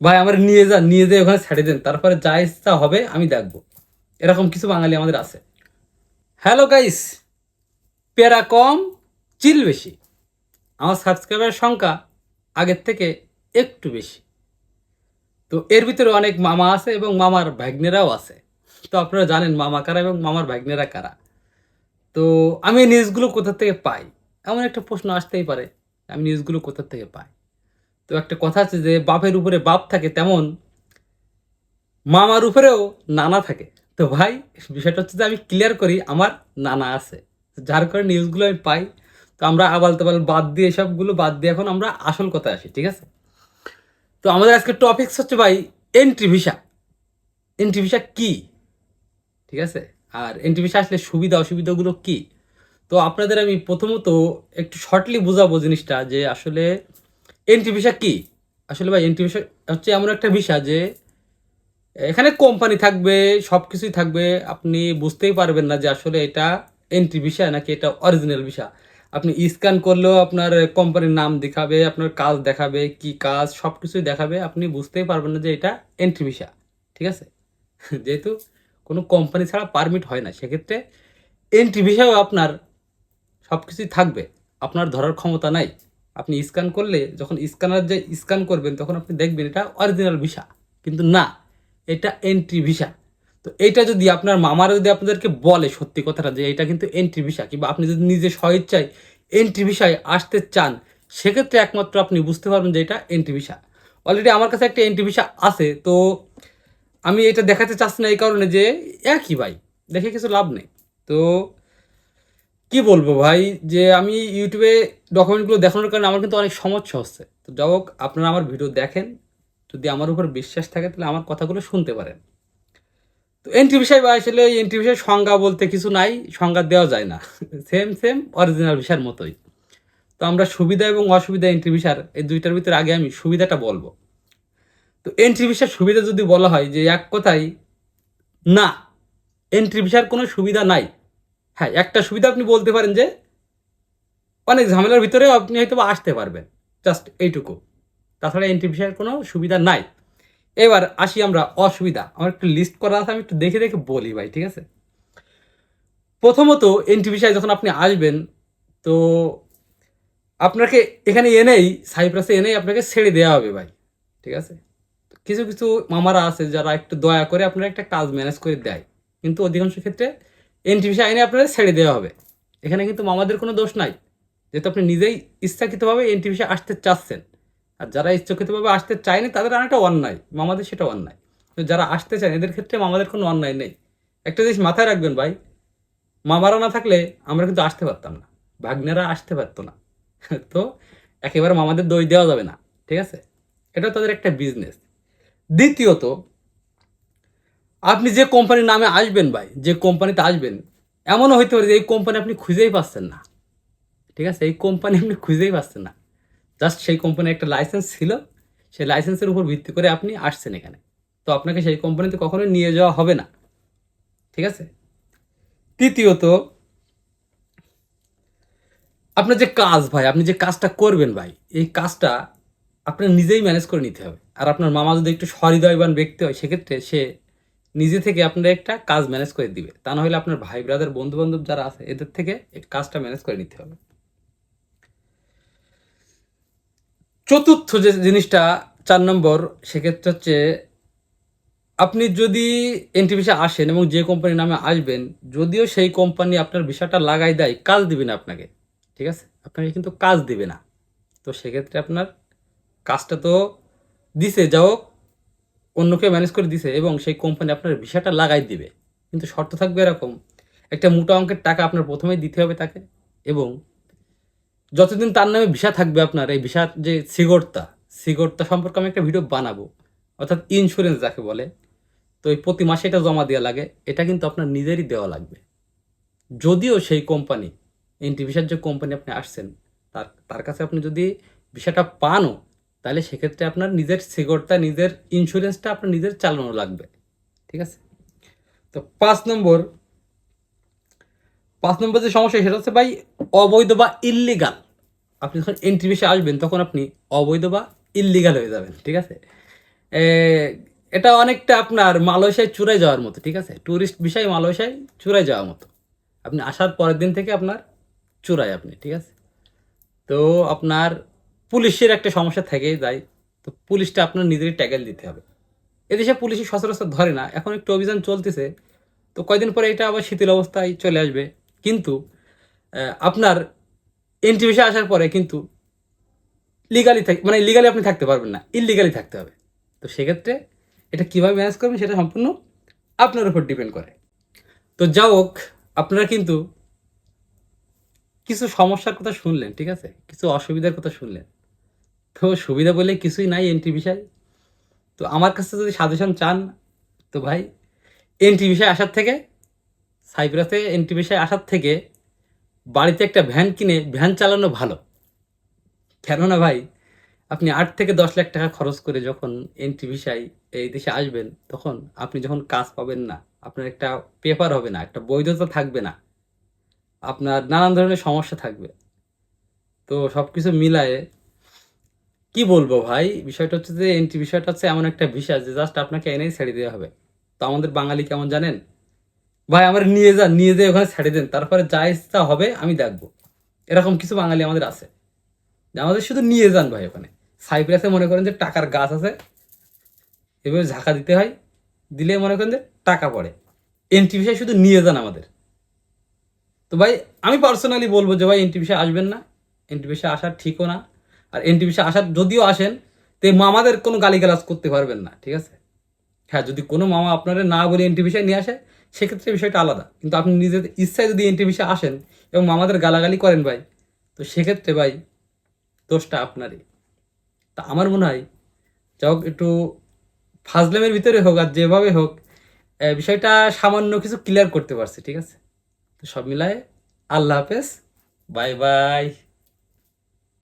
ভাই, আমার নিয়ে যান নিয়ে যেয়ে ওখানে ছেড়ে দেন। তারপরে যা ইচ্ছা হবে, আমি দেখব। এরকম কিছু বাঙালি আমাদের আছে। হ্যালো গাইস পেরা কম, চিল বেশি। আমার সাবস্ক্রাইবারের সংখ্যা আগের থেকে একটু বেশি। তো এর ভিতরে অনেক মামা আছে এবং মামার ভাগ্নেরাও আছে। তো আপনারা জানেন মামা কারা এবং মামার ভাগ্নেরা কারা। তো আমি নিউজগুলো কোথা থেকে পাই? এমন একটা প্রশ্ন আসতেই পারে, আমি নিউজগুলো কোথা থেকে পাই? তো একটা কথা আছে যে বাপের উপরে বাপ থাকে তেমন মামার উপরেও নানা থাকে। তো ভাই, বিষয়টা হচ্ছে যে আমি ক্লিয়ার করি, আমার নানা আছে। যার কারণে নিউজগুলো আমি পাই। তো আমরা আবাল তাবাল বাদ দিয়ে সবগুলো বাদ দিয়ে এখন আমরা আসল কথায় আসি, ঠিক আছে? তো আমাদের আজকে টপিকস হচ্ছে ভাই এন্ট্রি ভিসা এন্ট্রি ভিসা কি? ঠিক আছে? আর এন্ট্রি ভিসা আসলে সুবিধা, অসুবিধাগুলো কি? তো আপনাদের আমি প্রথমত একটু শর্টলি বোঝাবো জিনিসটা যে আসলে এন্ট্রি ভিসা কি? আসলে ভাই এন্ট্রি ভিসা হচ্ছে এমন একটা ভিসা যে এখানে কোম্পানি থাকবে সব কিছুই থাকবে, আপনি বুঝতেই পারবেন না যে আসলে এটা এন্ট্রি ভিসা নাকি এটা অরিজিনাল ভিসা আপনি স্ক্যান করলেও আপনার কোম্পানির নাম দেখাবে, আপনার কাজ দেখাবে, কি কাজ সব কিছুই দেখাবে, আপনি বুঝতেই পারবেন না যে এটা এন্ট্রি ভিসা ঠিক আছে? যেহেতু কোনো কোম্পানি ছাড়া পারমিট হয় না, সেক্ষেত্রে এন্ট্রি ভিসাও আপনার সব কিছুই থাকবে। আপনার ধরার ক্ষমতা নাই। আপনি স্ক্যান করলে, যখন স্ক্যানার যে স্ক্যান করবেন, তখন আপনি দেখবেন এটা অরিজিনাল ভিসা। কিন্তু না, এটা এন্ট্রি ভিসা। তো এইটা যদি আপনার মামারা যদি আপনাদেরকে বলে সত্যি কথাটা, যে এটা কিন্তু এন্ট্রি ভিসা, কিংবা আপনি যদি নিজে স্বইচ্ছায় এন্ট্রি ভিসায় আসতে চান, সেক্ষেত্রে একমাত্র আপনি বুঝতে পারবেন যে এটা এন্ট্রি ভিসা। অলরেডি আমার কাছে একটা এন্ট্রি ভিসা আছে, তো আমি এটা দেখাতে চাচ্ছি না এই কারণে যে, একই ভাই, দেখে কিছু লাভ নেই। তো কি বলব ভাই? যে আমি ইউটিউবে ডকুমেন্টগুলো দেখানোর কারণে আমার কিন্তু অনেক সমস্যা হচ্ছে। তো যাই হোক, আপনারা আমার ভিডিও দেখেন। যদি আমার উপর বিশ্বাস থাকে, তাহলে আমার কথাগুলো শুনতে পারেন। তো এন্ট্রি বিষয় বা আসলে এন্ট্রি বিষয়ের সংজ্ঞা বলতে কিছু নাই, সংজ্ঞা দেওয়া যায় না। সেম সেম অরিজিনাল ভিসার মতোই। তো আমরা সুবিধা এবং অসুবিধা এন্ট্রি ভিসার এই দুইটার ভিতরে আগে আমি সুবিধাটা বলব। তো এন্ট্রি ভিসার সুবিধা যদি বলা হয় যে এক কথাই না এন্ট্রি ভিসার কোনো সুবিধা নাই। হ্যাঁ একটা সুবিধা আপনি বলতে পারেন যে অনেক ঝামেলার ভিতরেও আপনি হয়তো আসতে পারবেন। জাস্ট এইটুকু। তাছাড়া এন্ট্রি ভিসার কোনো সুবিধা নাই। এবার আসি আমরা অসুবিধা। আমার একটু লিস্ট করা আছে, আমি একটু দেখে দেখে বলি ভাই, ঠিক আছে? প্রথমত এন্ট্রি ভিসায় যখন আপনি আসবেন, তো আপনাকে এখানে এনেই সাইপ্রাসে এনেই আপনাকে ছেড়ে দেওয়া হবে ভাই, ঠিক আছে? কিছু কিছু মামারা আছে যারা একটু দয়া করে আপনারা একটা কাজ ম্যানেজ করে দেয়। কিন্তু অধিকাংশ ক্ষেত্রে এন্ট্রি আইনে আপনারা ছেড়ে দেওয়া হবে। এখানে কিন্তু মামাদের কোনো দোষ নাই। যেহেতু আপনি নিজেই ইচ্ছাকৃতভাবে এন্ট্রি আসতে চাচ্ছেন। আর যারা ইচ্ছাকৃতভাবে আসতে চায়নি, তাদের অনেকটা অন্যায়। মামাদের সেটা অন্যায়। তো যারা আসতে চান এদের ক্ষেত্রে মামাদের কোনো অন্যায় নেই। একটা জিনিস মাথায় রাখবেন ভাই, মামারা না থাকলে আমরা কিন্তু আসতে পারতাম না। ভাগ্নেরা আসতে পারতো না। তো একেবারে মামাদের দই দেওয়া যাবে না। ঠিক আছে? এটা তাদের একটা বিজনেস দ্বিতীয়ত আপনি যে কোম্পানির নামে আসবেন ভাই, যে কোম্পানিতে আসবেন, এমনও হইতে পারে যে এই কোম্পানি আপনি খুঁজেই পাচ্ছেন না। ঠিক আছে? এই কোম্পানি আপনি খুঁজেই পাচ্ছেন না। জাস্ট সেই কোম্পানির একটা লাইসেন্স ছিল, সেই লাইসেন্সের উপর ভিত্তি করে আপনি আসছেন এখানে। তো আপনাকে সেই কোম্পানিতে কখনো নিয়ে যাওয়া হবে না। ঠিক আছে? তৃতীয়ত, আপনার যে কাজ ভাই, আপনি যে কাজটা করবেন ভাই, এই কাজটা আপনার নিজেই ম্যানেজ করে নিতে হবে। আর আপনার মামা যদি একটু সহৃদয়বান ব্যক্তি হয়, সেক্ষেত্রে সে নিজে থেকে আপনার একটা কাজ ম্যানেজ করে দিবে। তা না হলে আপনার ভাই ব্রাদার বন্ধু বান্ধব যারা আছে, এদের থেকে কাজটা ম্যানেজ করে নিতে হবে। চতুর্থ যে জিনিসটা, চার নম্বর, সেক্ষেত্রে হচ্ছে আপনি যদি এন্ট্রি ভিসা আসেন এবং যে কোম্পানির নামে আসবেন, যদিও সেই কোম্পানি আপনার ভিসাটা লাগাই দেয়, কাজ দিবে না আপনাকে, ঠিক আছে? আপনাকে কিন্তু কাজ দিবে না। তো সেক্ষেত্রে আপনার কাজটা তো দিছে যা হোক অন্যকে ম্যানেজ করে দিছে এবং সেই কোম্পানি আপনার ভিসাটা লাগাই দিবে। কিন্তু শর্ত থাকবে এরকম, একটা মোটা অঙ্কের টাকা আপনার প্রথমেই দিতে হবে তাকে এবং যতদিন তার নামে ভিসা থাকবে আপনার, এই ভিসার যে সিগরতা সিগরতা সম্পর্কে আমি একটা ভিডিও বানাবো। অর্থাৎ ইন্স্যুরেন্স যাকে বলে, তো এই প্রতি মাসে এটা জমা দেওয়া লাগে, এটা কিন্তু আপনার নিজেরই দেওয়া লাগবে। যদিও সেই কোম্পানি এন্টি ভিসার যে কোম্পানি আপনি আসছেন, তার তার কাছে আপনি যদি ভিসাটা পানও তাহলে সেক্ষেত্রে আপনার নিজের সিগরটা নিজের ইন্স্যুরেন্সটা আপনার নিজের চালানো লাগবে। ঠিক আছে? তো পাঁচ নম্বর পাঁচ নম্বর যে সমস্যা, সেটা হচ্ছে ভাই, অবৈধ বা ইল্লিগাল আপনি যখন এন্ট্রি ভিসা আসবেন, তখন আপনি অবৈধ বা ইল্লিগাল হয়ে যাবেন, ঠিক আছে? এটা অনেকটা আপনার মালয়েশিয়ায় চুরাই যাওয়ার মতো, ঠিক আছে? ট্যুরিস্ট বিষয় মালয়েশিয়ায় চুরাই যাওয়ার মতো। আপনি আসার পরের দিন থেকে আপনার চুরাই আপনি, ঠিক আছে? তো আপনার পুলিশের একটা সমস্যা থেকেই যায়। তো পুলিশটা আপনার নিজেরই ট্যাগেল দিতে হবে। এদেশে পুলিশই সচরাচর ধরে না। এখন একটু অভিযান চলতেছে। তো কয়দিন পরে এটা আবার শিথিল অবস্থায় চলে আসবে। কিন্তু আপনার এন্ট্রি ভিসা আসার পরে কিন্তু লিগালি থাক মানে লিগালি আপনি থাকতে পারবেন না। ইলিগালি থাকতে হবে। তো সেক্ষেত্রে এটা কীভাবে ম্যানেজ করবেন সেটা সম্পূর্ণ আপনার উপর ডিপেন্ড করে। তো যা হোক, আপনারা কিন্তু কিছু সমস্যার কথা শুনলেন, ঠিক আছে? কিছু অসুবিধার কথা শুনলেন। তো সুবিধা বলে কিছুই নাই এন্ট্রি বিষয় তো আমার কাছে যদি সাজেশন চান, তো ভাই এন্ট্রি বিষয় আসার থেকে, সাইপ্রাসে এন্ট্রি বিষয় আসার থেকে বাড়িতে একটা ভ্যান কিনে, ভ্যান চালানো ভালো। কেননা ভাই, আপনি আট থেকে দশ লাখ টাকা খরচ করে যখন এন্ট্রি ভিসায় এই দেশে আসবেন, তখন আপনি যখন কাজ পাবেন না, আপনার একটা পেপার হবে না, একটা বৈধতা থাকবে না। আপনার নানান ধরনের সমস্যা থাকবে। তো সব কিছু মিলায়ে কি বলব ভাই? বিষয়টা হচ্ছে যে এন্ট্রি বিষয়টা হচ্ছে এমন একটা ভিসা যে জাস্ট আপনাকে এনেই ছেড়ে দেওয়া হবে। তো আমাদের বাঙালি কেমন জানেন? ভাই, আমার নিয়ে যান, নিয়ে যেয়ে ওখানে ছেড়ে দেন। তারপরে যা ইচ্ছা হবে, আমি দেখব। এরকম কিছু বাঙালি আমাদের আছে। আমাদের শুধু নিয়ে যান ভাই ওখানে। সাইপ্রাসে মনে করেন যে, টাকার গাছ আছে। এভাবে ঝাঁকা দিতে হয়। দিলে মনে করেন যে, টাকা পড়ে। এন্ট্রি ভিসায় শুধু নিয়ে যান আমাদের। তো ভাই, আমি পার্সোনালি বলব যে, ভাই এন্ট্রি ভিসায় আসবেন না। এন্ট্রি ভিসায় আসার ঠিকও না। আর এন্ট্রি ভিসায় আসার যদিও আসেন, তো মামাদের কোনো গালিগালাজ করতে পারবেন না, ঠিক আছে? হ্যাঁ যদি কোনো মামা আপনারা না বলে এন্ট্রি ভিসায় নিয়ে আসে, সেক্ষেত্রে বিষয়টা আলাদা। কিন্তু আপনি নিজের ইচ্ছায় যদি এন্ট্রি ভিসায় আসেন এবং মামাদের গালাগালি করেন ভাই, তো সেক্ষেত্রে ভাই দোষটা আপনারই। তা আমার মনে হয়, যা হোক একটু ফাজলামের ভিতরে হোক আর যেভাবে হোক বিষয়টা সামান্য কিছু ক্লিয়ার করতে পারছি, ঠিক আছে? তো সব মিলায় আল্লাহ হাফেজ, বাই বাই।